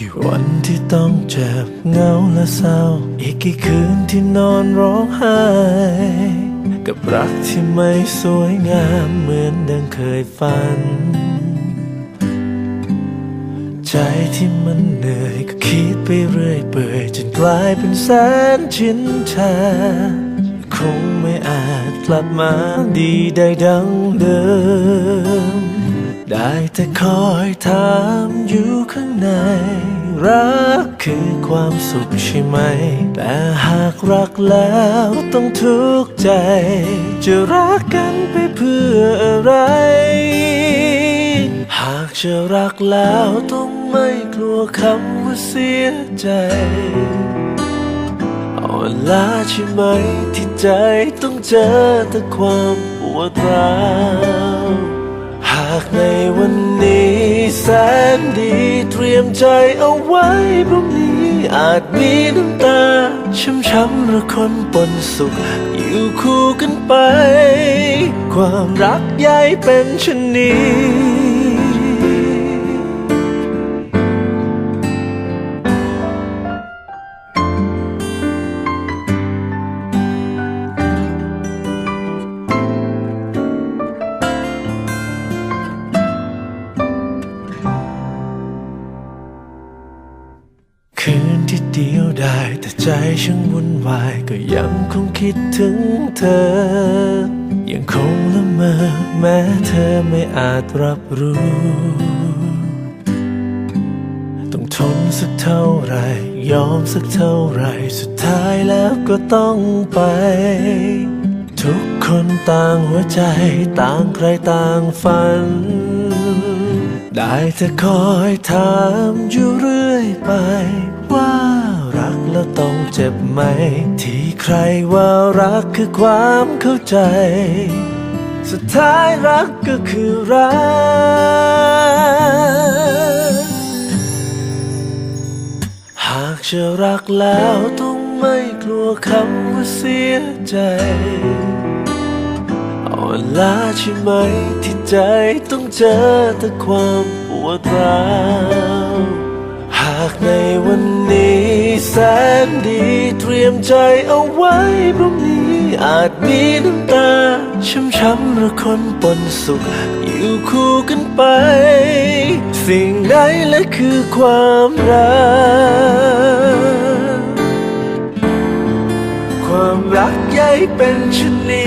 กี่วันที่ต้องเจ็บเหงาและเศร้า อีกกี่คืนที่นอนร้องไห้ กับรักที่ไม่สวยงามเหมือนดังเคยฝัน ใจที่มันเหนื่อยก็คิดไปเรื่อยเปื่อยจนกลายเป็นแสนชิ้นชาคงไม่อาจกลับมาดีได้ดังเดิม ได้แต่คอยถามอยู่ข้างใน รักคือความสุขใช่ไหม แต่หากรักแล้วต้องทุกข์ใจ จะรักกันไปเพื่ออะไร หากจะรักแล้วต้องไม่กลัวคำว่าเสียใจอ่อนล้าใช่ไหมที่ใจต้องเจอแต่ความปวดร้าวากในวันนี้แสนดีเตรียมใจเอาไว้พรุ่งนี้อาจมีน้ำตาช้ำๆหรือคนปนสุข อยู่คู่กันไป ความรักใหญ่เป็นชนี ได้แต่ใจช่างวุ่นวายก็ยังคงคิดถึงเธอ ยังคงละเมอแม้เธอไม่อาจรับรู้ ต้องทนสักเท่าไหรยอมสักเท่าไหรสุดท้ายแล้วก็ต้องไป ทุกคนต่างหัวใจ ต่างใครต่างฝัน ได้แต่คอยถามอยู่เรื่อยไปว่า เจ็บไหม ที่ใครว่ารักคือความเข้าใจ สุดท้ายรักก็คือรัก หากจะรักแล้วต้องไม่กลัวคำว่าเสียใจอ่อนล้าใช่ไหมที่ใจต้องเจอแต่ความปวดร้าว หากในวันนี้ แสนดีเตรียมใจเอาไว้พรุ่งนี้อาจมีน้ำตา ช้ำๆหรือคนปนสุข อยู่คู่กันไป สิ่งใดและคือความรัก ความรักใหญ่เป็นชนี